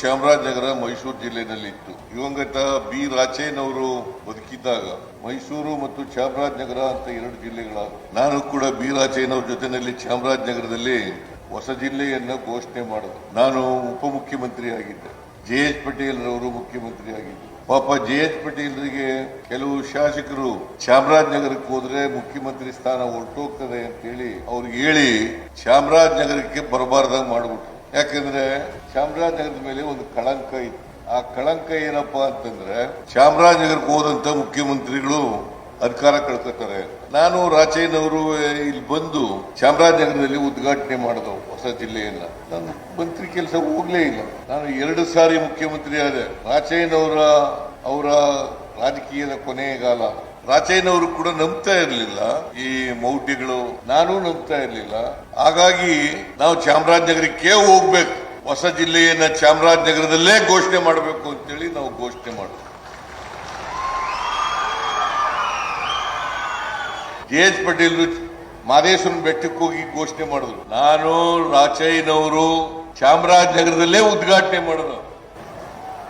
ಚಾಮರಾಜನಗರ, ಮೈಸೂರು ಜಿಲ್ಲೆನಲ್ಲಿ ಇತ್ತು ಇವಂಗತ ಬಿ. ರಾಚೇನವರು ಬದುಕಿದ್ದಾಗ ಮೈಸೂರು ಮತ್ತು ಚಾಮರಾಜನಗರ ಅಂತ ಎರಡು ಜಿಲ್ಲೆಗಳ ನಾನು ಕೂಡ ಬಿ. ರಾಚೇನವ್ರ ಜೊತೆನಲ್ಲಿ ಚಾಮರಾಜನಗರದಲ್ಲಿ ಹೊಸ ಜಿಲ್ಲೆಯನ್ನ ಘೋಷಣೆ ಮಾಡಿದೆ. ನಾನು ಉಪಮುಖ್ಯಮಂತ್ರಿ ಆಗಿದ್ದೆ ಜೆ ಎಚ್ ಪಟೇಲ್ ಅವರು ಮುಖ್ಯಮಂತ್ರಿ ಆಗಿದ್ದರು ಪಾಪ ಜೆ ಎಚ್ ಪಟೇಲ್ರಿಗೆ ಕೆಲವು ಶಾಸಕರು ಚಾಮರಾಜನಗರಕ್ಕೆ ಹೋದ್ರೆ ಮುಖ್ಯಮಂತ್ರಿ ಸ್ಥಾನ ಹೊರಟೋಗ್ತದೆ ಅಂತೇಳಿ ಅವ್ರಿಗೆ ಹೇಳಿ ಚಾಮರಾಜನಗರಕ್ಕೆ ಬರಬಾರ್ದಾಗ ಮಾಡ್ಬಿಟ್ರು. ಯಾಕಂದ್ರೆ ಚಾಮರಾಜನಗರದ ಮೇಲೆ ಒಂದು ಕಳಂಕ ಇತ್ತು. ಆ ಕಳಂಕ ಏನಪ್ಪಾ ಅಂತಂದ್ರೆ ಚಾಮರಾಜನಗರಕ್ಕೆ ಹೋದಂತ ಮುಖ್ಯಮಂತ್ರಿಗಳು ಅಧಿಕಾರ ಕಳ್ಕೊತಾರೆ ನಾನು ರಾಚೇನವರು ಇಲ್ಲಿ ಬಂದು ಚಾಮರಾಜನಗರದಲ್ಲಿ ಉದ್ಘಾಟನೆ ಮಾಡಿದವು ಹೊಸ ಜಿಲ್ಲೆಯನ್ನ. ನಾನು ಮಂತ್ರಿ ಕೆಲಸ ಹೋಗ್ಲೇ ಇಲ್ಲ. ನಾನು ಎರಡು ಸಾರಿ ಮುಖ್ಯಮಂತ್ರಿ ಆದೆ ರಾಚೇನವರ ಅವರ ರಾಜಕೀಯದ ಕೊನೆಗಾಲ ರಾಚಯ್ಯನವರು ಕೂಡ ನಂಬ್ತಾ ಇರಲಿಲ್ಲ. ಈ ಮೌಢ್ಯಗಳು ನಾನು ನಂಬ್ತಾ ಇರಲಿಲ್ಲ. ಹಾಗಾಗಿ ನಾವು ಚಾಮರಾಜನಗರಕ್ಕೆ ಹೋಗ್ಬೇಕು. ಹೊಸ ಜಿಲ್ಲೆಯನ್ನ ಚಾಮರಾಜನಗರದಲ್ಲೇ ಘೋಷಣೆ ಮಾಡಬೇಕು ಅಂತೇಳಿ ನಾವು ಘೋಷಣೆ ಮಾಡಿದ್ವಿ ಜೆ ಎಚ್ ಪಟೇಲ್ ಮಾದೇಶ್ವರನ ಬೆಟ್ಟಕ್ಕೆ ಹೋಗಿ ಘೋಷಣೆ ಮಾಡಿದ್ರು. ನಾನು ರಾಚಯ್ಯನವರು ಚಾಮರಾಜನಗರದಲ್ಲೇ ಉದ್ಘಾಟನೆ ಮಾಡಿದ್ರು.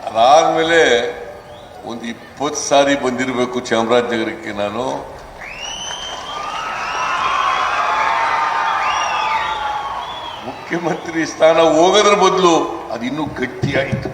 ಅದಾದ್ಮೇಲೆ ಒಂದು ಇಪ್ಪತ್ತು ಸಾರಿ ಬಂದಿರಬೇಕು ಚಾಮರಾಜನಗರಕ್ಕೆ ನಾನು. ಮುಖ್ಯಮಂತ್ರಿ ಸ್ಥಾನ ಹೋಗೋದ್ರ ಬದಲು ಅದು ಇನ್ನೂ ಗಟ್ಟಿಯಾಯಿತು.